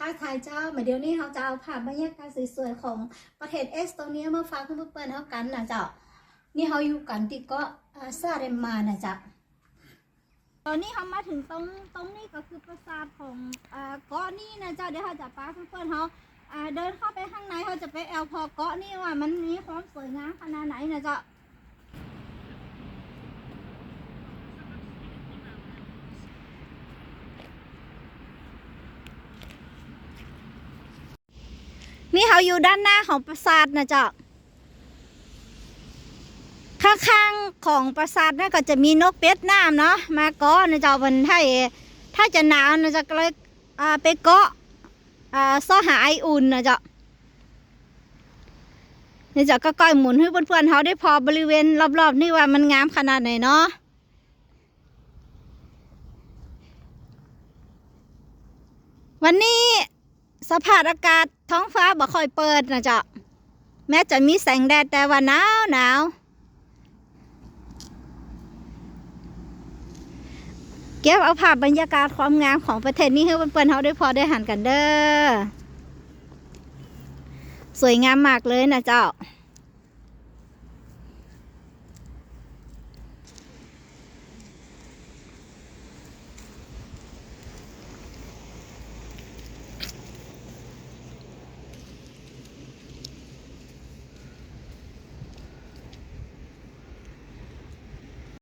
ทักทายเจ้ามาเดี๋ยวนี้เขาจะเอาภาพบรรยากาศสวยๆของประเทศเอสโตเนียมาฝากเพื่อนๆเขากันนะเจ้า นี่เขาอยู่กันที่เกาะซาเรมมานะเจ้าตอนนี้เขามาถึงตรงตรงนี้ก็คือปราสาทของเกาะนี่นะเจ้าเดี๋ยวเขาจะพาเพื่อนๆเขาอ่าเดินเข้าไปข้างในเขาจะไปแอลพอเกาะนี่ว่ามันมีความสวยงามขนาดไหนนะเจ้า นี่เขาอยู่ด้านหน้าของปราสาทนะเจ้าข้างๆของปราสาทนั่นก็จะมีนกเป็ดน้ำเนาะมาเกาะนะเจ้าวันถ้าถ้าจะหนาวนะจะก็เลยไปเกาะซ่อหาไออุ่นนะเจ้านี่เจ้าก็ก้อยหมุนให้เพื่อนๆเขาได้พอบริเวณรอบๆนี่ว่ามันงามขนาดไหนเนาะวันนี้ สภาพอากาศท้องฟ้าบ่ค่อยเปิดนะเจ้าแม้จะมีแสงแดดแต่ว่าหนาวหนาวเก็บเอาภาพบรรยากาศความงามของประเทศนี้ให้เพื่อนๆเขาได้พอได้หันกันเด้อ สวยงามมากเลยนะเจ้า